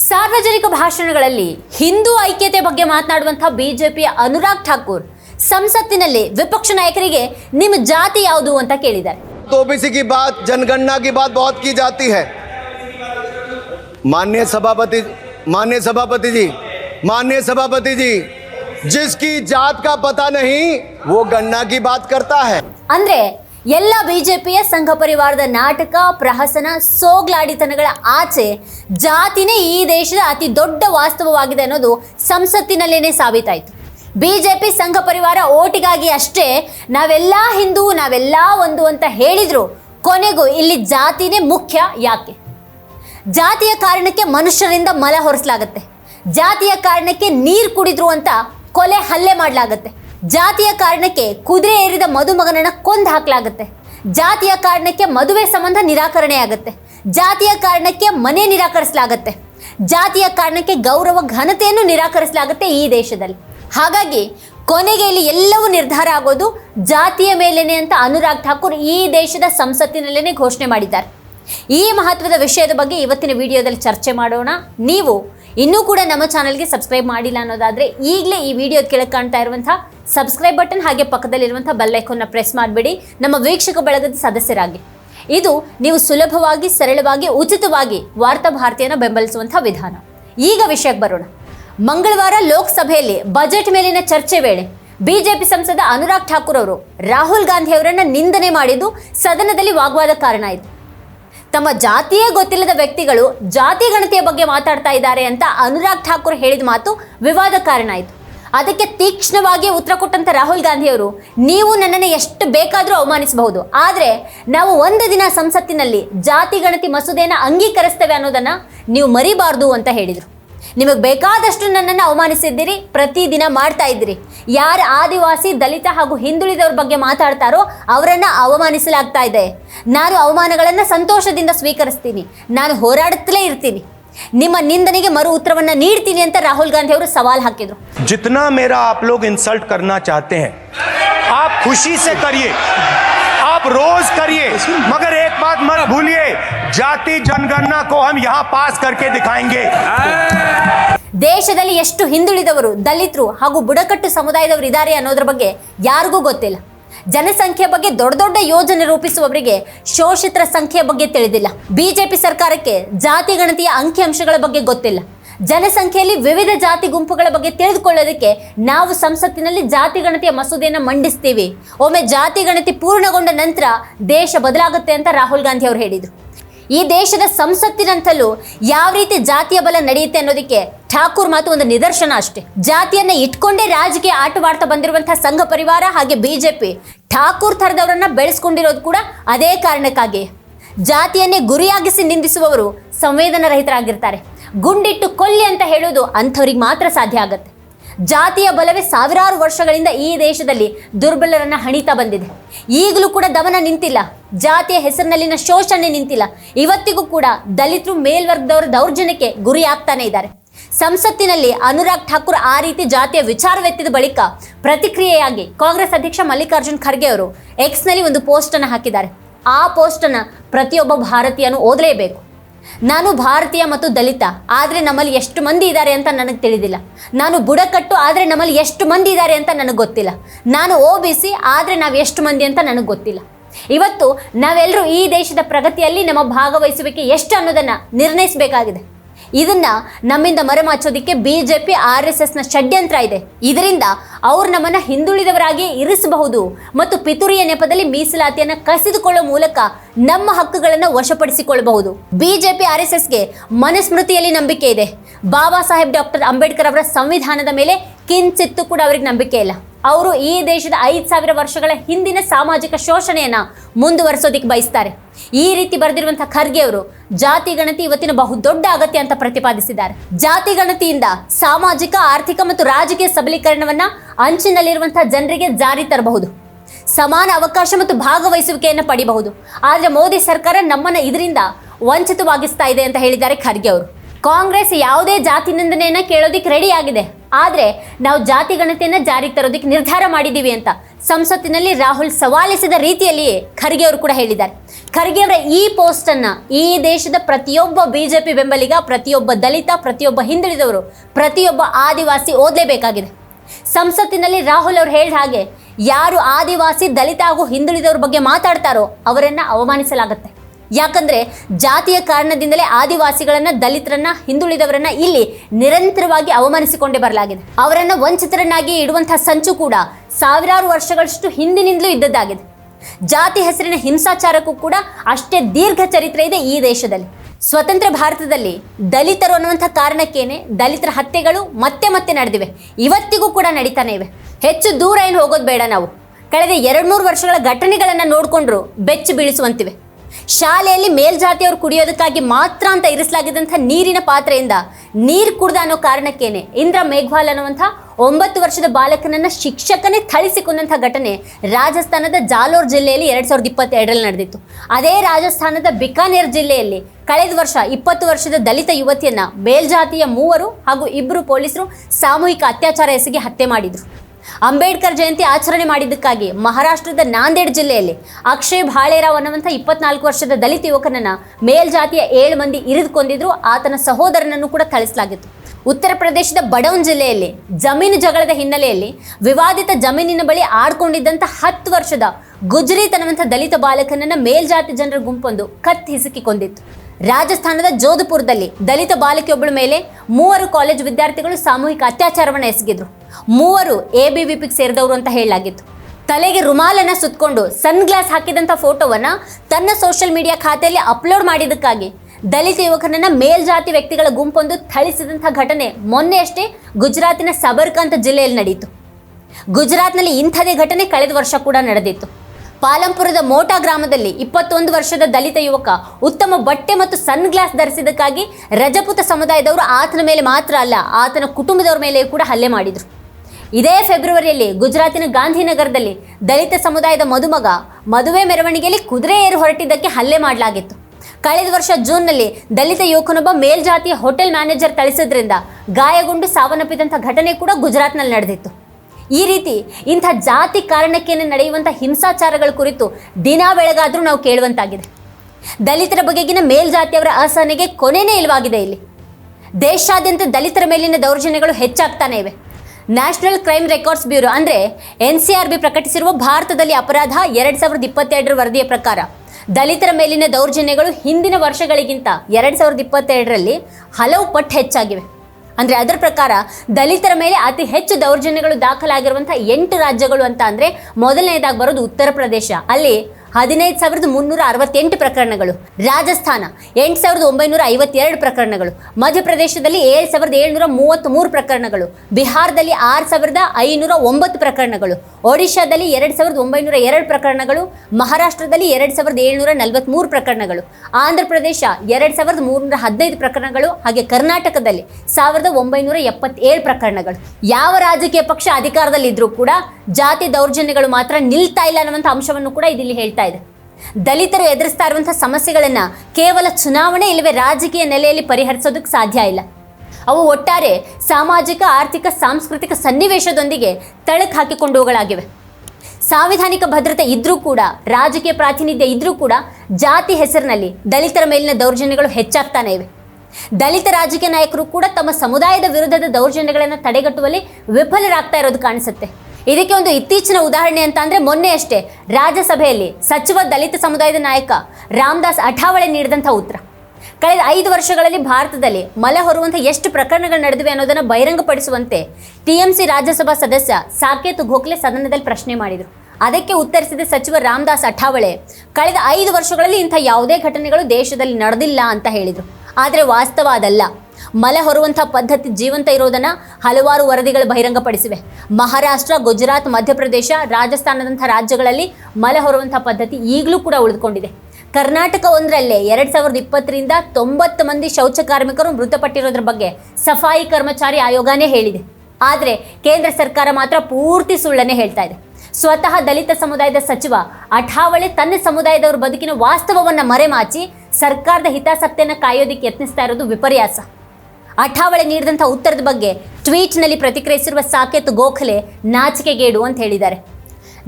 ಸಾರ್ವಜನಿಕ ಭಾಷಣಗಳಲ್ಲಿ ಹಿಂದೂ ಐಕ್ಯತೆ ಬಗ್ಗೆ ಮಾತನಾಡುವಂತಹ ಬಿಜೆಪಿಯ ಅನುರಾಗ್ ಠಾಕೂರ್ ಸಂಸತ್ತಿನಲ್ಲಿ ವಿಪಕ್ಷ ನಾಯಕರಿಗೆ ನಿಮ್ಮ ಜಾತಿ ಯಾವುದು ಅಂತ ಕೇಳಿದ್ದಾರೆ तो ओबीसी की बात जनगणना की बात बहुत की जाती है माननीय सभापति माननीय सभापति जी माननीय सभापति जी जिसकी जात का पता नहीं वो गणना की बात करता है ಅಂದ್ರೆ ಎಲ್ಲ ಬಿಜೆಪಿಯ ಸಂಘ ಪರಿವಾರದ ನಾಟಕ, ಪ್ರಹಸನ, ಸೋಗ್ಲಾಡಿತನಗಳ ಆಚೆ ಜಾತಿನೇ ಈ ದೇಶದ ಅತಿ ದೊಡ್ಡ ವಾಸ್ತವವಾಗಿದೆ ಅನ್ನೋದು ಸಂಸತ್ತಿನಲ್ಲೇನೆ ಸಾಬೀತಾಯಿತು. ಬಿಜೆಪಿ ಸಂಘ ಪರಿವಾರ ಓಟಿಗಾಗಿ ಅಷ್ಟೇ ನಾವೆಲ್ಲ ಹಿಂದೂ, ನಾವೆಲ್ಲ ಒಂದು ಅಂತ ಹೇಳಿದ್ರು ಕೊನೆಗೂ ಇಲ್ಲಿ ಜಾತಿನೇ ಮುಖ್ಯ ಯಾಕೆ? ಜಾತಿಯ ಕಾರಣಕ್ಕೆ ಮನುಷ್ಯರಿಂದ ಮಲ ಹೊರಿಸಲಾಗತ್ತೆ. ಜಾತಿಯ ಕಾರಣಕ್ಕೆ ನೀರು ಕುಡಿದ್ರು ಅಂತ ಕೊಲೆ ಹಲ್ಲೆ ಮಾಡಲಾಗತ್ತೆ. ಜಾತಿಯ ಕಾರಣಕ್ಕೆ ಕುದುರೆ ಏರಿದ ಮದುಮಗನನ್ನ ಕೊಂದು ಹಾಕಲಾಗುತ್ತೆ. ಜಾತಿಯ ಕಾರಣಕ್ಕೆ ಮದುವೆ ಸಂಬಂಧ ನಿರಾಕರಣೆ ಆಗುತ್ತೆ. ಜಾತಿಯ ಕಾರಣಕ್ಕೆ ಮನೆ ನಿರಾಕರಿಸಲಾಗತ್ತೆ. ಜಾತಿಯ ಕಾರಣಕ್ಕೆ ಗೌರವ, ಘನತೆಯನ್ನು ನಿರಾಕರಿಸಲಾಗುತ್ತೆ ಈ ದೇಶದಲ್ಲಿ. ಹಾಗಾಗಿ ಕೊನೆಗೆ ಇಲ್ಲಿ ಎಲ್ಲವೂ ನಿರ್ಧಾರ ಆಗೋದು ಜಾತಿಯ ಮೇಲೇನೆ ಅಂತ ಅನುರಾಗ್ ಠಾಕೂರ್ ಈ ದೇಶದ ಸಂಸತ್ತಿನಲ್ಲೇನೆ ಘೋಷಣೆ ಮಾಡಿದ್ದಾರೆ. ಈ ಮಹತ್ವದ ವಿಷಯದ ಬಗ್ಗೆ ಇವತ್ತಿನ ವಿಡಿಯೋದಲ್ಲಿ ಚರ್ಚೆ ಮಾಡೋಣ. ನೀವು ಇನ್ನೂ ಕೂಡ ನಮ್ಮ ಚಾನಲ್ಗೆ ಸಬ್ಸ್ಕ್ರೈಬ್ ಮಾಡಿಲ್ಲ ಅನ್ನೋದಾದರೆ ಈಗಲೇ ಈ ವಿಡಿಯೋ ಕೆಳಗೆ ಕಾಣ್ತಾ ಇರುವಂಥ ಸಬ್ಸ್ಕ್ರೈಬ್ ಬಟನ್ ಹಾಗೆ ಪಕ್ಕದಲ್ಲಿರುವಂಥ ಬೆಲ್ಲೈಕನ್ನ ಪ್ರೆಸ್ ಮಾಡಿಬಿಡಿ. ನಮ್ಮ ವೀಕ್ಷಕ ಬಳಗದ ಸದಸ್ಯರಾಗಿ. ಇದು ನೀವು ಸುಲಭವಾಗಿ, ಸರಳವಾಗಿ, ಉಚಿತವಾಗಿ ವಾರ್ತಾ ಭಾರತೀಯನ ಬೆಂಬಲಿಸುವಂಥ ವಿಧಾನ. ಈಗ ವಿಷಯಕ್ಕೆ ಬರೋಣ. ಮಂಗಳವಾರ ಲೋಕಸಭೆಯಲ್ಲಿ ಬಜೆಟ್ ಮೇಲಿನ ಚರ್ಚೆ ವೇಳೆ ಬಿಜೆಪಿ ಸಂಸದ ಅನುರಾಗ್ ಠಾಕೂರ್ ಅವರು ರಾಹುಲ್ ಗಾಂಧಿ ಅವರನ್ನು ನಿಂದನೆ ಮಾಡಿದ್ದು ಸದನದಲ್ಲಿ ವಾಗ್ವಾದ ಕಾರಣ ಆಯಿತು ತಮ್ಮ ಜಾತಿಯೇ ಗೊತ್ತಿಲ್ಲದ ವ್ಯಕ್ತಿಗಳು ಜಾತಿ ಗಣತಿಯ ಬಗ್ಗೆ ಮಾತಾಡ್ತಾ ಇದ್ದಾರೆ ಅಂತ ಅನುರಾಗ್ ಠಾಕೂರ್ ಹೇಳಿದ ಮಾತು ವಿವಾದ ಕಾರಣ ಆಯಿತು ಅದಕ್ಕೆ ತೀಕ್ಷ್ಣವಾಗಿ ಉತ್ತರ ಕೊಟ್ಟಂತ ರಾಹುಲ್ ಗಾಂಧಿ ಅವರು ನೀವು ನನ್ನನ್ನು ಎಷ್ಟು ಬೇಕಾದರೂ ಅವಮಾನಿಸಬಹುದು. ಆದರೆ ನಾವು ಒಂದು ದಿನ ಸಂಸತ್ತಿನಲ್ಲಿ ಜಾತಿ ಗಣತಿ ಮಸೂದೆಯನ್ನು ಅಂಗೀಕರಿಸ್ತೇವೆ ಅನ್ನೋದನ್ನು ನೀವು ಮರಿಬಾರ್ದು ಅಂತ ಹೇಳಿದರು. ನಿಮಗೆ ಬೇಕಾದಷ್ಟು ನನ್ನನ್ನು ಅವಮಾನಿಸಿದ್ದೀರಿ, ಪ್ರತಿದಿನ ಮಾಡ್ತಾ ಇದ್ದೀರಿ. ಯಾರು ಆದಿವಾಸಿ, ದಲಿತ ಹಾಗೂ ಹಿಂದುಳಿದವ್ರ ಬಗ್ಗೆ ಮಾತಾಡ್ತಾರೋ ಅವರನ್ನು ಅವಮಾನಿಸಲಾಗ್ತಾ ಇದೆ. ನಾನು ಅವಮಾನಗಳನ್ನು ಸಂತೋಷದಿಂದ ಸ್ವೀಕರಿಸ್ತೀನಿ. ನಾನು ಹೋರಾಡುತ್ತಲೇ ಇರ್ತೀನಿ. ನಿಮ್ಮ ನಿಂದನೆಗೆ ಮರು ಉತ್ತರವನ್ನು ನೀಡ್ತೀನಿ ಅಂತ ರಾಹುಲ್ ಗಾಂಧಿ ಅವರು ಸವಾಲ್ ಹಾಕಿದರು जितना मेरा आप लोग इंसल्ट करना चाहते हैं आप खुशी से करिए आप रोज करिए मगर एक बात मत भूलिए जाति जनगणना को हम यहाँ पास करके दिखाएंगे ದೇಶದಲ್ಲಿ ಎಷ್ಟು ಹಿಂದುಳಿದವರು ದಲಿತರು ಹಾಗೂ ಬುಡಕಟ್ಟು ಸಮುದಾಯದವರು ಇದ್ದಾರೆ ಅನ್ನೋದ್ರ ಬಗ್ಗೆ ಯಾರಿಗೂ ಗೊತ್ತಿಲ್ಲ ಜನಸಂಖ್ಯೆ ಬಗ್ಗೆ ದೊಡ್ಡ ದೊಡ್ಡ ಯೋಜನೆ ರೂಪಿಸುವವರಿಗೆ ಶೋಷಿತರ ಸಂಖ್ಯೆಯ ಬಗ್ಗೆ ತಿಳಿದಿಲ್ಲ. ಬಿಜೆಪಿ ಸರ್ಕಾರಕ್ಕೆ ಜಾತಿ ಗಣತಿಯ ಅಂಕಿಅಂಶಗಳ ಬಗ್ಗೆ ಗೊತ್ತಿಲ್ಲ. ಜನಸಂಖ್ಯೆಯಲ್ಲಿ ವಿವಿಧ ಜಾತಿ ಗುಂಪುಗಳ ಬಗ್ಗೆ ತಿಳಿದುಕೊಳ್ಳೋದಕ್ಕೆ ನಾವು ಸಂಸತ್ತಿನಲ್ಲಿ ಜಾತಿ ಗಣತಿಯ ಮಸೂದೆಯನ್ನು ಮಂಡಿಸ್ತೀವಿ. ಒಮ್ಮೆ ಜಾತಿ ಗಣತಿ ಪೂರ್ಣಗೊಂಡ ನಂತರ ದೇಶ ಬದಲಾಗುತ್ತೆ ಅಂತ ರಾಹುಲ್ ಗಾಂಧಿ ಅವರು ಹೇಳಿದರು. ಈ ದೇಶದ ಸಂಸತ್ತಿನಂತಲೂ ಯಾವ ರೀತಿ ಜಾತಿಯ ಬಲ ನಡೆಯುತ್ತೆ ಅನ್ನೋದಕ್ಕೆ ಠಾಕೂರ್ ಮಾತು ಒಂದು ನಿದರ್ಶನ ಅಷ್ಟೇ. ಜಾತಿಯನ್ನ ಇಟ್ಕೊಂಡೇ ರಾಜಕೀಯ ಆಟವಾಡ್ತಾ ಬಂದಿರುವಂತಹ ಸಂಘ ಪರಿವಾರ ಹಾಗೆ ಬಿಜೆಪಿ ಠಾಕೂರ್ ಥರದವರನ್ನ ಬೆಳೆಸ್ಕೊಂಡಿರೋದು ಕೂಡ ಅದೇ ಕಾರಣಕ್ಕಾಗಿ. ಜಾತಿಯನ್ನೇ ಗುರಿಯಾಗಿಸಿ ನಿಂದಿಸುವವರು ಸಂವೇದನಾ ರಹಿತರಾಗಿರ್ತಾರೆ ಗುಂಡಿಟ್ಟು ಕೊಲ್ಲಿ ಅಂತ ಹೇಳೋದು ಅಂಥವ್ರಿಗೆ ಮಾತ್ರ ಸಾಧ್ಯ ಆಗತ್ತೆ. ಜಾತಿಯ ಬಲವೇ ಸಾವಿರಾರು ವರ್ಷಗಳಿಂದ ಈ ದೇಶದಲ್ಲಿ ದುರ್ಬಲರನ್ನ ಹಣಿತಾ ಬಂದಿದೆ. ಈಗಲೂ ಕೂಡ ದಮನ ನಿಂತಿಲ್ಲ. ಜಾತಿಯ ಹೆಸರಿನಲ್ಲಿನ ಶೋಷಣೆ ನಿಂತಿಲ್ಲ. ಇವತ್ತಿಗೂ ಕೂಡ ದಲಿತರು ಮೇಲ್ವರ್ಗದವರ ದೌರ್ಜನ್ಯಕ್ಕೆ ಗುರಿ ಆಗ್ತಾನೆ ಇದ್ದಾರೆ. ಸಂಸತ್ತಿನಲ್ಲಿ ಅನುರಾಗ್ ಠಾಕೂರ್ ಆ ರೀತಿ ಜಾತಿಯ ವಿಚಾರವೆತ್ತಿದ ಬಳಿಕ ಪ್ರತಿಕ್ರಿಯೆಯಾಗಿ ಕಾಂಗ್ರೆಸ್ ಅಧ್ಯಕ್ಷ ಮಲ್ಲಿಕಾರ್ಜುನ್ ಖರ್ಗೆ ಅವರು ಎಕ್ಸ್ನಲ್ಲಿ ಒಂದು ಪೋಸ್ಟ್ ಅನ್ನು ಹಾಕಿದ್ದಾರೆ. ಆ ಪೋಸ್ಟ್ ಅನ್ನ ಪ್ರತಿಯೊಬ್ಬ ಭಾರತೀಯನು ಓದಲೇಬೇಕು. ನಾನು ಭಾರತೀಯ ಮತ್ತು ದಲಿತ, ಆದರೆ ನಮ್ಮಲ್ಲಿ ಎಷ್ಟು ಮಂದಿ ಇದ್ದಾರೆ ಅಂತ ನನಗೆ ತಿಳಿದಿಲ್ಲ. ನಾನು ಬುಡಕಟ್ಟು, ಆದರೆ ನಮ್ಮಲ್ಲಿ ಎಷ್ಟು ಮಂದಿ ಇದ್ದಾರೆ ಅಂತ ನನಗೆ ಗೊತ್ತಿಲ್ಲ. ನಾನು ಒ ಬಿ ಸಿ, ಆದರೆ ನಾವು ಎಷ್ಟು ಮಂದಿ ಅಂತ ನನಗೆ ಗೊತ್ತಿಲ್ಲ. ಇವತ್ತು ನಾವೆಲ್ಲರೂ ಈ ದೇಶದ ಪ್ರಗತಿಯಲ್ಲಿ ನಮ್ಮ ಭಾಗವಹಿಸುವಿಕೆ ಎಷ್ಟು ಅನ್ನೋದನ್ನು ನಿರ್ಣಯಿಸಬೇಕಾಗಿದೆ. ಇದನ್ನ ನಮ್ಮಿಂದ ಮರೆಮಾಚೋದಿಕ್ಕೆ ಬಿಜೆಪಿ, ಆರ್ ಎಸ್ ಎಸ್ನ ಷಡ್ಯಂತ್ರ ಇದೆ. ಇದರಿಂದ ಅವ್ರು ನಮ್ಮನ್ನ ಹಿಂದುಳಿದವರಾಗಿ ಇರಿಸಬಹುದು ಮತ್ತು ಪಿತುರಿಯ ನೆಪದಲ್ಲಿ ಮೀಸಲಾತಿಯನ್ನ ಕಸಿದುಕೊಳ್ಳುವ ಮೂಲಕ ನಮ್ಮ ಹಕ್ಕುಗಳನ್ನು ವಶಪಡಿಸಿಕೊಳ್ಳಬಹುದು. ಬಿಜೆಪಿ, ಆರ್ ಎಸ್ ಎಸ್ಗೆ ಮನುಸ್ಮೃತಿಯಲ್ಲಿ ನಂಬಿಕೆ ಇದೆ. ಬಾಬಾ ಸಾಹೇಬ್ ಡಾಕ್ಟರ್ ಅಂಬೇಡ್ಕರ್ ಅವರ ಸಂವಿಧಾನದ ಮೇಲೆ ಕಿಂಚಿತ್ತು ಕೂಡ ಅವ್ರಿಗೆ ನಂಬಿಕೆ ಇಲ್ಲ. ಅವರು ಈ ದೇಶದ ಐದು ಸಾವಿರ ವರ್ಷಗಳ ಹಿಂದಿನ ಸಾಮಾಜಿಕ ಶೋಷಣೆಯನ್ನು ಮುಂದುವರಿಸೋದಿಕ್ಕೆ ಬಯಸ್ತಾರೆ. ಈ ರೀತಿ ಬರೆದಿರುವಂತಹ ಖರ್ಗೆ ಅವರು ಜಾತಿ, ಗಣತಿ ಇವತ್ತಿನ ಬಹುದೊಡ್ಡ ಅಗತ್ಯ ಅಂತ ಪ್ರತಿಪಾದಿಸಿದ್ದಾರೆ. ಜಾತಿ, ಗಣತಿಯಿಂದ ಸಾಮಾಜಿಕ, ಆರ್ಥಿಕ ಮತ್ತು ರಾಜಕೀಯ ಸಬಲೀಕರಣವನ್ನ ಅಂಚಿನಲ್ಲಿರುವಂತಹ ಜನರಿಗೆ ಜಾರಿ ತರಬಹುದು. ಸಮಾನ ಅವಕಾಶ ಮತ್ತು ಭಾಗವಹಿಸುವಿಕೆಯನ್ನು ಪಡಿಬಹುದು. ಆದರೆ ಮೋದಿ ಸರ್ಕಾರ ನಮ್ಮನ್ನ ಇದರಿಂದ ವಂಚಿತವಾಗಿಸ್ತಾ ಇದೆ ಅಂತ ಹೇಳಿದ್ದಾರೆ ಖರ್ಗೆ ಅವರು. ಕಾಂಗ್ರೆಸ್ ಯಾವುದೇ ಜಾತಿ ನಿಂದನೆಯನ್ನ ಕೇಳೋದಿಕ್ಕೆ ರೆಡಿ ಆಗಿದೆ. ಆದರೆ ನಾವು ಜಾತಿ ಗಣತಿಯನ್ನ ಜಾರಿಗೆ ತರೋದಿಕ್ಕೆ ನಿರ್ಧಾರ ಮಾಡಿದ್ದೀವಿ ಅಂತ ಸಂಸತ್ತಿನಲ್ಲಿ ರಾಹುಲ್ ಸವಾಲಿಸಿದ ರೀತಿಯಲ್ಲಿ ಖರ್ಗೆ ಅವರು ಕೂಡ ಹೇಳಿದ್ದಾರೆ. ಖರ್ಗೆ ಅವರ ಈ ಪೋಸ್ಟ್ ಅನ್ನ ಈ ದೇಶದ ಪ್ರತಿಯೊಬ್ಬ ಬಿಜೆಪಿ ಬೆಂಬಲಿಗ, ಪ್ರತಿಯೊಬ್ಬ ದಲಿತ, ಪ್ರತಿಯೊಬ್ಬ ಹಿಂದುಳಿದವರು, ಪ್ರತಿಯೊಬ್ಬ ಆದಿವಾಸಿ ಓದಲೇಬೇಕಾಗಿದೆ. ಸಂಸತ್ತಿನಲ್ಲಿ ರಾಹುಲ್ ಅವರು ಹೇಳಿದ ಹಾಗೆ ಯಾರು ಆದಿವಾಸಿ, ದಲಿತ ಹಾಗೂ ಹಿಂದುಳಿದವ್ರ ಬಗ್ಗೆ ಮಾತಾಡ್ತಾರೋ ಅವರನ್ನ ಅವಮಾನಿಸಲಾಗುತ್ತೆ. ಯಾಕಂದ್ರೆ ಜಾತಿಯ ಕಾರಣದಿಂದಲೇ ಆದಿವಾಸಿಗಳನ್ನ, ದಲಿತರನ್ನ, ಹಿಂದುಳಿದವರನ್ನ ಇಲ್ಲಿ ನಿರಂತರವಾಗಿ ಅವಮಾನಿಸಿಕೊಂಡೇ ಬರಲಾಗಿದೆ. ಅವರನ್ನ ವಂಚಿತರನ್ನಾಗಿ ಇಡುವಂತಹ ಸಂಚು ಕೂಡ ಸಾವಿರಾರು ವರ್ಷಗಳಷ್ಟು ಹಿಂದಿನಿಂದಲೂ ಇದ್ದದ್ದಾಗಿದೆ. ಜಾತಿ ಹೆಸರಿನ ಹಿಂಸಾಚಾರಕ್ಕೂ ಕೂಡ ಅಷ್ಟೇ ದೀರ್ಘ ಚರಿತ್ರೆ ಇದೆ ಈ ದೇಶದಲ್ಲಿ. ಸ್ವತಂತ್ರ ಭಾರತದಲ್ಲಿ ದಲಿತರು ಅನ್ನುವಂಥ ಕಾರಣಕ್ಕೇನೆ ದಲಿತರ ಹತ್ಯೆಗಳು ಮತ್ತೆ ಮತ್ತೆ ನಡೆದಿವೆ. ಇವತ್ತಿಗೂ ಕೂಡ ನಡೀತಾನೆ ಇವೆ. ಹೆಚ್ಚು ದೂರ ಏನು ಹೋಗೋದು ಬೇಡ ನಾವು. ಕಳೆದ ಎರಡು ಮೂರು ವರ್ಷಗಳ ಘಟನೆಗಳನ್ನು ನೋಡಿಕೊಂಡ್ರು ಬೆಚ್ಚು ಬೀಳಿಸುವಂತಿವೆ. ಶಾಲೆಯಲ್ಲಿ ಮೇಲ್ಜಾತಿಯವರು ಕುಡಿಯೋದಕ್ಕಾಗಿ ಮಾತ್ರ ಅಂತ ಇರಿಸಲಾಗಿದ್ದಂಥ ನೀರಿನ ಪಾತ್ರೆಯಿಂದ ನೀರು ಕುಡ್ದ ಅನ್ನೋ ಕಾರಣಕ್ಕೇನೆ ಇಂದ್ರ ಮೇಘ್ವಾಲ್ ಅನ್ನುವಂಥ ಒಂಬತ್ತು ವರ್ಷದ ಬಾಲಕನನ್ನ ಶಿಕ್ಷಕನೇ ಥಳಿಸಿಕೊಂಡಂಥ ಘಟನೆ ರಾಜಸ್ಥಾನದ ಜಾಲೋರ್ ಜಿಲ್ಲೆಯಲ್ಲಿ ಎರಡು ಸಾವಿರದ ಇಪ್ಪತ್ತೆರಡರಲ್ಲಿ ನಡೆದಿತ್ತು. ಅದೇ ರಾಜಸ್ಥಾನದ ಬಿಕಾನೇರ್ ಜಿಲ್ಲೆಯಲ್ಲಿ ಕಳೆದ ವರ್ಷ ಇಪ್ಪತ್ತು ವರ್ಷದ ದಲಿತ ಯುವತಿಯನ್ನ ಮೇಲ್ಜಾತಿಯ ಮೂವರು ಹಾಗೂ ಇಬ್ಬರು ಪೊಲೀಸರು ಸಾಮೂಹಿಕ ಅತ್ಯಾಚಾರ ಎಸಗಿ ಹತ್ಯೆ ಮಾಡಿದ್ರು. ಅಂಬೇಡ್ಕರ್ ಜಯಂತಿ ಆಚರಣೆ ಮಾಡಿದ್ದಕ್ಕಾಗಿ ಮಹಾರಾಷ್ಟ್ರದ ನಾಂದೇಡ್ ಜಿಲ್ಲೆಯಲ್ಲಿ ಅಕ್ಷಯ್ ಭಾಳೇರಾವ್ ಅನ್ನುವಂಥ ಇಪ್ಪತ್ನಾಲ್ಕು ವರ್ಷದ ದಲಿತ ಯುವಕನನ್ನ ಮೇಲ್ಜಾತಿಯ ಏಳು ಮಂದಿ ಇರಿದುಕೊಂಡಿದ್ರು. ಆತನ ಸಹೋದರನನ್ನು ಕೂಡ ಥಳಿಸಲಾಗಿತ್ತು. ಉತ್ತರ ಪ್ರದೇಶದ ಬಡೌನ್ ಜಿಲ್ಲೆಯಲ್ಲಿ ಜಮೀನು ಜಗಳದ ಹಿನ್ನೆಲೆಯಲ್ಲಿ ವಿವಾದಿತ ಜಮೀನಿನ ಬಳಿ ಆಡ್ಕೊಂಡಿದ್ದಂಥ ಹತ್ತು ವರ್ಷದ ಗುಜರಿ ಅನ್ನುವಂಥ ದಲಿತ ಬಾಲಕನನ್ನ ಮೇಲ್ಜಾತಿ ಜನರ ಗುಂಪೊಂದು ಕತ್ತಿ ಹಿಸುಕಿ ಕೊಂದಿತ್ತು ರಾಜಸ್ಥಾನದ ಜೋಧಪುರದಲ್ಲಿ ದಲಿತ ಬಾಲಕಿಯೊಬ್ಬಳ ಮೇಲೆ ಮೂವರು ಕಾಲೇಜು ವಿದ್ಯಾರ್ಥಿಗಳು ಸಾಮೂಹಿಕ ಅತ್ಯಾಚಾರವನ್ನು ಎಸಗಿದ್ರು. ಮೂವರು ಎ ಬಿ ವಿ ಪಿಗೆ ಸೇರಿದವರು ಅಂತ ಹೇಳಲಾಗಿತ್ತು. ತಲೆಗೆ ರುಮಾಲನ್ನು ಸುತ್ತಕೊಂಡು ಸನ್ ಗ್ಲಾಸ್ ಹಾಕಿದಂಥ ಫೋಟೋವನ್ನು ತನ್ನ ಸೋಷಿಯಲ್ ಮೀಡಿಯಾ ಖಾತೆಯಲ್ಲಿ ಅಪ್ಲೋಡ್ ಮಾಡಿದ್ದಕ್ಕಾಗಿ ದಲಿತ ಯುವಕನನ್ನು ಮೇಲ್ಜಾತಿ ವ್ಯಕ್ತಿಗಳ ಗುಂಪೊಂದು ಥಳಿಸಿದಂಥ ಘಟನೆ ಮೊನ್ನೆಯಷ್ಟೇ ಗುಜರಾತಿನ ಸಬರ್ಕಂತ್ ಜಿಲ್ಲೆಯಲ್ಲಿ ನಡೆಯಿತು. ಗುಜರಾತ್ನಲ್ಲಿ ಇಂಥದೇ ಘಟನೆ ಕಳೆದ ವರ್ಷ ಕೂಡ ನಡೆದಿತ್ತು. ಪಾಲಂಪುರದ ಮೋಟಾ ಗ್ರಾಮದಲ್ಲಿ ಇಪ್ಪತ್ತೊಂದು ವರ್ಷದ ದಲಿತ ಯುವಕ ಉತ್ತಮ ಬಟ್ಟೆ ಮತ್ತು ಸನ್ ಗ್ಲಾಸ್ ಧರಿಸಿದ್ದಕ್ಕಾಗಿ ರಜಪೂತ ಸಮುದಾಯದವರು ಆತನ ಮೇಲೆ ಮಾತ್ರ ಅಲ್ಲ, ಆತನ ಕುಟುಂಬದವರ ಮೇಲೆಯೂ ಕೂಡ ಹಲ್ಲೆ ಮಾಡಿದರು. ಇದೇ ಫೆಬ್ರವರಿಯಲ್ಲಿ ಗುಜರಾತಿನ ಗಾಂಧಿನಗರದಲ್ಲಿ ದಲಿತ ಸಮುದಾಯದ ಮದುಮಗ ಮದುವೆ ಮೆರವಣಿಗೆಯಲ್ಲಿ ಕುದುರೆ ಏರು ಹೊರಟಿದ್ದಕ್ಕೆ ಹಲ್ಲೆ ಮಾಡಲಾಗಿತ್ತು. ಕಳೆದ ವರ್ಷ ಜೂನ್ನಲ್ಲಿ ದಲಿತ ಯುವಕನೊಬ್ಬ ಮೇಲ್ಜಾತಿಯ ಹೋಟೆಲ್ ಮ್ಯಾನೇಜರ್ ಥಳಿಸಿದ್ರಿಂದ ಗಾಯಗೊಂಡು ಸಾವನ್ನಪ್ಪಿದಂಥ ಘಟನೆ ಕೂಡ ಗುಜರಾತ್ನಲ್ಲಿ ನಡೆದಿತ್ತು. ಈ ರೀತಿ ಇಂಥ ಜಾತಿ ಕಾರಣಕ್ಕೇನೆ ನಡೆಯುವಂಥ ಹಿಂಸಾಚಾರಗಳ ಕುರಿತು ದಿನ ಬೆಳಗಾದರೂ ನಾವು ಕೇಳುವಂತಾಗಿದೆ. ದಲಿತರ ಬಗೆಗಿನ ಮೇಲ್ಜಾತಿಯವರ ಅಸಹನೆಗೆ ಕೊನೆನೇ ಇಲ್ಲವಾಗಿದೆ ಇಲ್ಲಿ. ದೇಶಾದ್ಯಂತ ದಲಿತರ ಮೇಲಿನ ದೌರ್ಜನ್ಯಗಳು ಹೆಚ್ಚಾಗ್ತಾನೆ ಇವೆ. ನ್ಯಾಷನಲ್ ಕ್ರೈಮ್ ರೆಕಾರ್ಡ್ಸ್ ಬ್ಯೂರೋ ಅಂದರೆ ಎನ್ ಸಿ ಆರ್ ಬಿ ಪ್ರಕಟಿಸಿರುವ ಭಾರತದಲ್ಲಿ ಅಪರಾಧ ಎರಡು ಸಾವಿರದ ಇಪ್ಪತ್ತೆರಡರ ವರದಿಯ ಪ್ರಕಾರ. ದಲಿತರ ಮೇಲಿನ ದೌರ್ಜನ್ಯಗಳು ಹಿಂದಿನ ವರ್ಷಗಳಿಗಿಂತ ಎರಡು ಸಾವಿರದ ಇಪ್ಪತ್ತೆರಡರಲ್ಲಿ ಹಲವು ಪಟ್ಟು ಹೆಚ್ಚಾಗಿವೆ. ಅಂದರೆ ಅದರ ಪ್ರಕಾರ ದಲಿತರ ಮೇಲೆ ಅತಿ ಹೆಚ್ಚು ದೌರ್ಜನ್ಯಗಳು ದಾಖಲಾಗಿರುವಂಥ ಎಂಟು ರಾಜ್ಯಗಳು ಅಂತ ಅಂದರೆ ಮೊದಲನೇದಾಗಿ ಬರೋದು ಉತ್ತರ ಪ್ರದೇಶ. ಅಲ್ಲಿ ಹದಿನೈದು ಸಾವಿರದ ಮುನ್ನೂರ ಅರವತ್ತೆಂಟು ಪ್ರಕರಣಗಳು, ರಾಜಸ್ಥಾನ ಎಂಟು ಸಾವಿರದ ಒಂಬೈನೂರ ಐವತ್ತೆರಡು ಪ್ರಕರಣಗಳು, ಮಧ್ಯಪ್ರದೇಶದಲ್ಲಿ ಏಳು ಸಾವಿರದ ಏಳ್ನೂರ ಮೂವತ್ತ್ಮೂರು ಪ್ರಕರಣಗಳು, ಬಿಹಾರದಲ್ಲಿ ಆರು ಸಾವಿರದ ಐನೂರ ಒಂಬತ್ತು ಪ್ರಕರಣಗಳು, ಒಡಿಶಾದಲ್ಲಿ ಎರಡು ಸಾವಿರದ ಒಂಬೈನೂರ ಎರಡು ಪ್ರಕರಣಗಳು, ಮಹಾರಾಷ್ಟ್ರದಲ್ಲಿ ಎರಡು ಸಾವಿರದ ಏಳ್ನೂರ ನಲವತ್ತ್ಮೂರು ಪ್ರಕರಣಗಳು ಆಂಧ್ರ ಪ್ರದೇಶ ಎರಡು ಸಾವಿರದ ಮೂರುನೂರ ಹದಿನೈದು ಪ್ರಕರಣಗಳು, ಹಾಗೆ ಕರ್ನಾಟಕದಲ್ಲಿ ಸಾವಿರದ ಒಂಬೈನೂರ ಎಪ್ಪತ್ತೇಳು ಪ್ರಕರಣಗಳು. ಯಾವ ರಾಜಕೀಯ ಪಕ್ಷ ಅಧಿಕಾರದಲ್ಲಿದ್ದರೂ ಕೂಡ ಜಾತಿ ದೌರ್ಜನ್ಯಗಳು ಮಾತ್ರ ನಿಲ್ತಾ ಇಲ್ಲ ಅನ್ನುವಂಥ ಅಂಶವನ್ನು ಕೂಡ ಇದಿಲ್ಲಿ ಇದೆ. ದಲಿತರು ಎದುರಿಸ್ತಾ ಇರುವಂಥ ಸಮಸ್ಯೆಗಳನ್ನು ಕೇವಲ ಚುನಾವಣೆ ಇಲ್ಲವೇ ರಾಜಕೀಯ ನೆಲೆಯಲ್ಲಿ ಪರಿಹರಿಸೋದಕ್ಕೆ ಸಾಧ್ಯ ಇಲ್ಲ. ಅವು ಒಟ್ಟಾರೆ ಸಾಮಾಜಿಕ, ಆರ್ಥಿಕ, ಸಾಂಸ್ಕೃತಿಕ ಸನ್ನಿವೇಶದೊಂದಿಗೆ ತಳಕು ಹಾಕಿಕೊಂಡವುಗಳಾಗಿವೆ ಸಾಂವಿಧಾನಿಕ ಭದ್ರತೆ ಇದ್ರೂ ಕೂಡ, ರಾಜಕೀಯ ಪ್ರಾತಿನಿಧ್ಯ ಇದ್ರೂ ಕೂಡ ಜಾತಿ ಹೆಸರಿನಲ್ಲಿ ದಲಿತರ ಮೇಲಿನ ದೌರ್ಜನ್ಯಗಳು ಹೆಚ್ಚಾಗ್ತಾನೆ ಇವೆ. ದಲಿತ ರಾಜಕೀಯ ನಾಯಕರು ಕೂಡ ತಮ್ಮ ಸಮುದಾಯದ ವಿರುದ್ಧದ ದೌರ್ಜನ್ಯಗಳನ್ನು ತಡೆಗಟ್ಟುವಲ್ಲಿ ವಿಫಲರಾಗ್ತಾ ಇರೋದು ಕಾಣಿಸುತ್ತೆ. ಇದಕ್ಕೆ ಒಂದು ಇತ್ತೀಚಿನ ಉದಾಹರಣೆ ಅಂತ ಅಂದ್ರೆ ಮೊನ್ನೆ ಅಷ್ಟೇ, ರಾಜ್ಯಸಭೆಯಲ್ಲಿ ಸಚಿವ ದಲಿತ ಸಮುದಾಯದ ನಾಯಕ ರಾಮದಾಸ್ ಅಠಾವಳೆ ನೀಡಿದಂಥ ಉತ್ತರ. ಕಳೆದ ಐದು ವರ್ಷಗಳಲ್ಲಿ ಭಾರತದಲ್ಲಿ ಮಲೆ ಹೊರುವಂಥ ಎಷ್ಟು ಪ್ರಕರಣಗಳು ನಡೆದಿವೆ ಅನ್ನೋದನ್ನು ಬಹಿರಂಗಪಡಿಸುವಂತೆ ಟಿಎಂಸಿ ರಾಜ್ಯಸಭಾ ಸದಸ್ಯ ಸಾಕೇತ್ ಗೋಖಲೆ ಸದನದಲ್ಲಿ ಪ್ರಶ್ನೆ ಮಾಡಿದರು. ಅದಕ್ಕೆ ಉತ್ತರಿಸಿದ ಸಚಿವ ರಾಮದಾಸ್ ಅಠಾವಳೆ, ಕಳೆದ ಐದು ವರ್ಷಗಳಲ್ಲಿ ಇಂಥ ಯಾವುದೇ ಘಟನೆಗಳು ದೇಶದಲ್ಲಿ ನಡೆದಿಲ್ಲ ಅಂತ ಹೇಳಿದರು. ಆದರೆ ವಾಸ್ತವ ಅದಲ್ಲ. ಮಲ ಹೊರುವಂಥ ಪದ್ಧತಿ ಜೀವಂತ ಇರೋದನ್ನ ಹಲವಾರು ವರದಿಗಳು ಬಹಿರಂಗಪಡಿಸಿವೆ. ಮಹಾರಾಷ್ಟ್ರ, ಗುಜರಾತ್, ಮಧ್ಯಪ್ರದೇಶ, ರಾಜಸ್ಥಾನದಂಥ ರಾಜ್ಯಗಳಲ್ಲಿ ಮಲೆ ಹೊರುವಂಥ ಪದ್ಧತಿ ಈಗಲೂ ಕೂಡ ಉಳಿದುಕೊಂಡಿದೆ. ಕರ್ನಾಟಕ ಒಂದರಲ್ಲೇ ಎರಡು ಸಾವಿರದ ಇಪ್ಪತ್ತರಿಂದ ತೊಂಬತ್ತು ಮಂದಿ ಶೌಚ ಕಾರ್ಮಿಕರು ಮೃತಪಟ್ಟಿರೋದ್ರ ಬಗ್ಗೆ ಸಫಾಯಿ ಕರ್ಮಚಾರಿ ಆಯೋಗನೇ ಹೇಳಿದೆ. ಆದರೆ ಕೇಂದ್ರ ಸರ್ಕಾರ ಮಾತ್ರ ಪೂರ್ತಿ ಸುಳ್ಳನ್ನೇ ಹೇಳ್ತಾ ಇದೆ. ಸ್ವತಃ ದಲಿತ ಸಮುದಾಯದ ಸಚಿವ ಅಠಾವಳೆ ತನ್ನ ಸಮುದಾಯದವರ ಬದುಕಿನ ವಾಸ್ತವವನ್ನು ಮರೆಮಾಚಿ ಸರ್ಕಾರದ ಹಿತಾಸಕ್ತಿಯನ್ನು ಕಾಯೋದಿಕ್ಕೆ ಯತ್ನಿಸ್ತಾ ಇರೋದು ವಿಪರ್ಯಾಸ. ಅಠಾವಳೆ ನೀಡಿದಂಥ ಉತ್ತರದ ಬಗ್ಗೆ ಟ್ವೀಟ್ನಲ್ಲಿ ಪ್ರತಿಕ್ರಿಯಿಸಿರುವ ಸಾಕೇತ್ ಗೋಖಲೆ ನಾಚಿಕೆಗೇಡು ಅಂತ ಹೇಳಿದ್ದಾರೆ.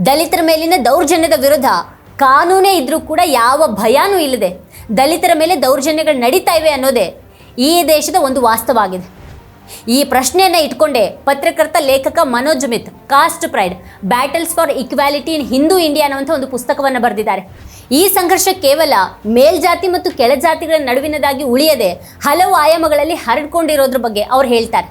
ದಲಿತರ ಮೇಲಿನ ದೌರ್ಜನ್ಯದ ವಿರುದ್ಧ ಕಾನೂನೇ ಇದ್ದರೂ ಕೂಡ ಯಾವ ಭಯನೂ ಇಲ್ಲದೆ ದಲಿತರ ಮೇಲೆ ದೌರ್ಜನ್ಯಗಳು ನಡೀತಾ ಇವೆ ಅನ್ನೋದೇ ಈ ದೇಶದ ಒಂದು ವಾಸ್ತವ ಆಗಿದೆ ಈ ಪ್ರಶ್ನೆಯನ್ನು ಇಟ್ಕೊಂಡೇ ಪತ್ರಕರ್ತ ಲೇಖಕ Manoj Mitta, caste pride, battles for equality in Hindu India ಅನ್ನುವಂಥ ಒಂದು ಪುಸ್ತಕವನ್ನು ಬರೆದಿದ್ದಾರೆ. ಈ ಸಂಘರ್ಷ ಕೇವಲ ಮೇಲ್ಜಾತಿ ಮತ್ತು ಕೆಳಜಾತಿಗಳ ನಡುವಿನದಾಗಿ ಉಳಿಯದೆ ಹಲವು ಆಯಾಮಗಳಲ್ಲಿ ಹರಡ್ಕೊಂಡಿರೋದ್ರ ಬಗ್ಗೆ ಅವ್ರು ಹೇಳ್ತಾರೆ.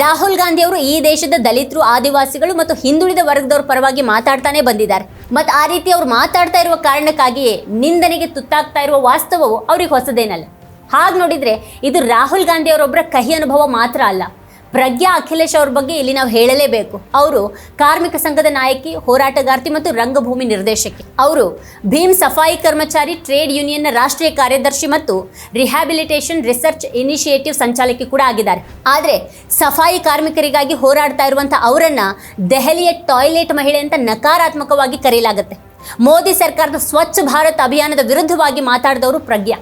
ರಾಹುಲ್ ಗಾಂಧಿ ಅವರು ಈ ದೇಶದ ದಲಿತರು, ಆದಿವಾಸಿಗಳು ಮತ್ತು ಹಿಂದುಳಿದ ವರ್ಗದವ್ರ ಪರವಾಗಿ ಮಾತಾಡ್ತಾನೆ ಬಂದಿದ್ದಾರೆ. ಮತ್ತು ಆ ರೀತಿ ಅವ್ರು ಮಾತಾಡ್ತಾ ಇರುವ ಕಾರಣಕ್ಕಾಗಿಯೇ ನಿಂದನೆಗೆ ತುತ್ತಾಗ್ತಾ ಇರುವ ವಾಸ್ತವವು ಅವ್ರಿಗೆ ಹೊಸದೇನಲ್ಲ. ಹಾಗೆ ನೋಡಿದರೆ ಇದು ರಾಹುಲ್ ಗಾಂಧಿ ಅವರೊಬ್ಬರ ಕಹಿ ಅನುಭವ ಮಾತ್ರ ಅಲ್ಲ. ಪ್ರಜ್ಞಾ ಅಖಿಲೇಶ್ ಅವ್ರ ಬಗ್ಗೆ ಇಲ್ಲಿ ನಾವು ಹೇಳಲೇಬೇಕು. ಅವರು ಕಾರ್ಮಿಕ ಸಂಘದ ನಾಯಕಿ, ಹೋರಾಟಗಾರ್ತಿ ಮತ್ತು ರಂಗಭೂಮಿ ನಿರ್ದೇಶಕಿ. ಅವರು ಭೀಮ್ ಸಫಾಯಿ ಕರ್ಮಚಾರಿ, ಟ್ರೇಡ್ ಯೂನಿಯನ್ನ ರಾಷ್ಟ್ರೀಯ ಕಾರ್ಯದರ್ಶಿ ಮತ್ತು ರಿಹ್ಯಾಬಿಲಿಟೇಷನ್ ರಿಸರ್ಚ್ ಇನಿಷಿಯೇಟಿವ್ ಸಂಚಾಲಕಿ ಕೂಡ ಆಗಿದ್ದಾರೆ. ಆದರೆ ಸಫಾಯಿ ಕಾರ್ಮಿಕರಿಗಾಗಿ ಹೋರಾಡ್ತಾ ಇರುವಂಥ ಅವರನ್ನ ದೆಹಲಿಯ ಟಾಯ್ಲೆಟ್ ಮಹಿಳೆ ಅಂತ ನಕಾರಾತ್ಮಕವಾಗಿ ಕರೆಯಲಾಗುತ್ತೆ ಮೋದಿ ಸರ್ಕಾರದ ಸ್ವಚ್ಛ ಭಾರತ್ ಅಭಿಯಾನದ ವಿರುದ್ಧವಾಗಿ ಮಾತಾಡಿದವರು ಪ್ರಜ್ಞಾ.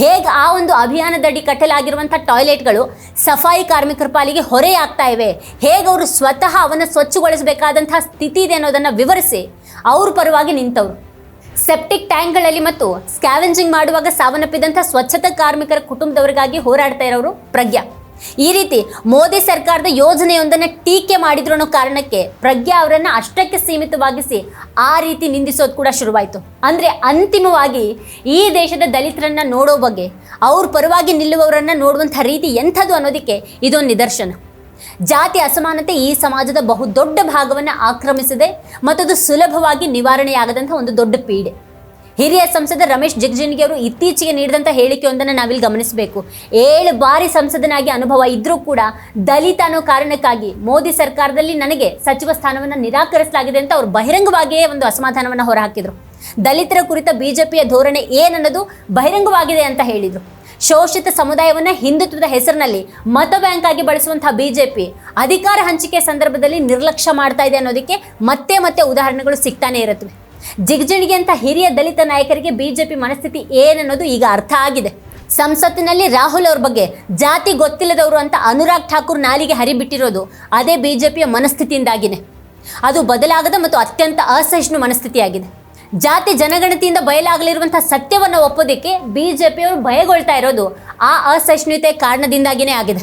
ಹೇಗೆ ಆ ಒಂದು ಅಭಿಯಾನದಡಿ ಕಟ್ಟಲಾಗಿರುವಂಥ ಟಾಯ್ಲೆಟ್ಗಳು ಸಫಾಯಿ ಕಾರ್ಮಿಕರ ಪಾಲಿಗೆ ಹೊರೆಯಾಗ್ತಾ ಇವೆ? ಹೇಗೆ ಅವರು ಸ್ವತಃ ಅವನ್ನು ಸ್ವಚ್ಛಗೊಳಿಸಬೇಕಾದಂತಹ ಸ್ಥಿತಿ ಇದೆ ಅನ್ನೋದನ್ನು ವಿವರಿಸಿ. ಅವ್ರ ಪರವಾಗಿ ನಿಂತವರು. ಸೆಪ್ಟಿಕ್ ಟ್ಯಾಂಕ್ಗಳಲ್ಲಿ ಮತ್ತು ಸ್ಕ್ಯಾವೆಂಜಿಂಗ್ ಮಾಡುವಾಗ ಸಾವನ್ನಪ್ಪಿದಂಥ ಸ್ವಚ್ಛತಾ ಕಾರ್ಮಿಕರ ಕುಟುಂಬದವರಿಗಾಗಿ ಹೋರಾಡ್ತಾ ಇರೋರು ಪ್ರಜ್ಞಾ. ಈ ರೀತಿ ಮೋದಿ ಸರ್ಕಾರದ ಯೋಜನೆಯೊಂದನ್ನು ಟೀಕೆ ಮಾಡಿದ್ರು ಅನ್ನೋ ಕಾರಣಕ್ಕೆ ಪ್ರಜ್ಞಾ ಅವರನ್ನು ಅಷ್ಟಕ್ಕೆ ಸೀಮಿತವಾಗಿಸಿ ಆ ರೀತಿ ನಿಂದಿಸೋದು ಕೂಡ ಶುರುವಾಯಿತು. ಅಂದರೆ ಅಂತಿಮವಾಗಿ ಈ ದೇಶದ ದಲಿತರನ್ನ ನೋಡೋ ಬಗ್ಗೆ, ಅವ್ರ ಪರವಾಗಿ ನಿಲ್ಲುವವರನ್ನ ನೋಡುವಂಥ ರೀತಿ ಎಂಥದ್ದು ಅನ್ನೋದಕ್ಕೆ ಇದೊಂದು ನಿದರ್ಶನ. ಜಾತಿ ಅಸಮಾನತೆ ಈ ಸಮಾಜದ ಬಹುದೊಡ್ಡ ಭಾಗವನ್ನು ಆಕ್ರಮಿಸಿದೆ ಮತ್ತದು ಸುಲಭವಾಗಿ ನಿವಾರಣೆಯಾಗದಂಥ ಒಂದು ದೊಡ್ಡ ಪೀಡೆ. ಹಿರಿಯ ಸಂಸದ ರಮೇಶ್ ಜಿಗಜಿಣಗಿ ಅವರು ಇತ್ತೀಚೆಗೆ ನೀಡಿದಂಥ ಹೇಳಿಕೆಯೊಂದನ್ನು ನಾವಿಲ್ಲಿ ಗಮನಿಸಬೇಕು. ಏಳು ಬಾರಿ ಸಂಸದನಾಗಿ ಅನುಭವ ಇದ್ರೂ ಕೂಡ ದಲಿತ ಅನ್ನೋ ಕಾರಣಕ್ಕಾಗಿ ಮೋದಿ ಸರ್ಕಾರದಲ್ಲಿ ನನಗೆ ಸಚಿವ ಸ್ಥಾನವನ್ನು ನಿರಾಕರಿಸಲಾಗಿದೆ ಅಂತ ಅವರು ಬಹಿರಂಗವಾಗಿಯೇ ಒಂದು ಅಸಮಾಧಾನವನ್ನು ಹೊರಹಾಕಿದರು. ದಲಿತರ ಕುರಿತ ಬಿಜೆಪಿಯ ಧೋರಣೆ ಏನನ್ನೋದು ಬಹಿರಂಗವಾಗಿದೆ ಅಂತ ಹೇಳಿದರು. ಶೋಷಿತ ಸಮುದಾಯವನ್ನ ಹಿಂದುತ್ವದ ಹೆಸರಿನಲ್ಲಿ ಮತ ಬ್ಯಾಂಕ್ ಆಗಿ ಬಳಸುವಂತಹ ಬಿಜೆಪಿ ಅಧಿಕಾರ ಹಂಚಿಕೆ ಸಂದರ್ಭದಲ್ಲಿ ನಿರ್ಲಕ್ಷ್ಯ ಮಾಡ್ತಾ ಇದೆ ಅನ್ನೋದಕ್ಕೆ ಮತ್ತೆ ಮತ್ತೆ ಉದಾಹರಣೆಗಳು ಸಿಗ್ತಾನೆ ಇರುತ್ತವೆ. ಜಿಗಜಿಣಿಗೆ ಅಂತ ಹಿರಿಯ ದಲಿತ ನಾಯಕರಿಗೆ ಬಿಜೆಪಿ ಮನಸ್ಥಿತಿ ಏನನ್ನೋದು ಈಗ ಅರ್ಥ ಆಗಿದೆ. ಸಂಸತ್ತಿನಲ್ಲಿ ರಾಹುಲ್ ಅವ್ರ ಬಗ್ಗೆ ಜಾತಿ ಗೊತ್ತಿಲ್ಲದವರು ಅಂತ ಅನುರಾಗ್ ಠಾಕೂರ್ ನಾಲಿಗೆ ಹರಿಬಿಟ್ಟಿರೋದು ಅದೇ ಬಿಜೆಪಿಯ ಮನಸ್ಥಿತಿಯಿಂದಾಗಿದೆ ಅದು ಬದಲಾಗದ ಮತ್ತು ಅತ್ಯಂತ ಅಸಹಿಷ್ಣು ಮನಸ್ಥಿತಿಯಾಗಿದೆ. ಜಾತಿ ಜನಗಣತಿಯಿಂದ ಬಯಲಾಗಲಿರುವಂಥ ಸತ್ಯವನ್ನು ಒಪ್ಪೋದಕ್ಕೆ ಬಿಜೆಪಿಯವರು ಭಯಗೊಳ್ತಾ ಇರೋದು ಆ ಅಸಹಿಷ್ಣುತೆ ಕಾರಣದಿಂದಾಗಿಯೇ ಆಗಿದೆ.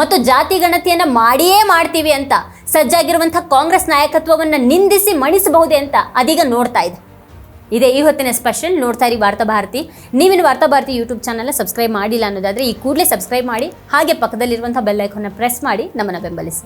ಮತ್ತು ಜಾತಿ ಗಣತಿಯನ್ನು ಮಾಡಿಯೇ ಮಾಡ್ತೀವಿ ಅಂತ ಸಜ್ಜಾಗಿರುವಂಥ ಕಾಂಗ್ರೆಸ್ ನಾಯಕತ್ವವನ್ನು ನಿಂದಿಸಿ ಮಣಿಸಬಹುದೇ ಅಂತ ಅದೀಗ ನೋಡ್ತಾ ಇದೆ. ಇದೇ ಈ ಹೊತ್ತಿನ ಸ್ಪೆಷಲ್ ನೋಡ್ತಾ ಇರಿ ವಾರ್ತಾ ಭಾರತಿ. ನೀವಿನ ವಾರ್ತಾ ಭಾರತಿ ಯೂಟ್ಯೂಬ್ ಚಾನಲ್ನ ಸಬ್ಸ್ಕ್ರೈಬ್ ಮಾಡಿಲ್ಲ ಅನ್ನೋದಾದರೆ ಈ ಕೂಡಲೇ ಸಬ್ಸ್ಕ್ರೈಬ್ ಮಾಡಿ ಹಾಗೆ ಪಕ್ಕದಲ್ಲಿರುವಂಥ ಬೆಲ್ಲೈಕನ್ನ ಪ್ರೆಸ್ ಮಾಡಿ ನಮ್ಮನ್ನು ಬೆಂಬಲಿಸಿ.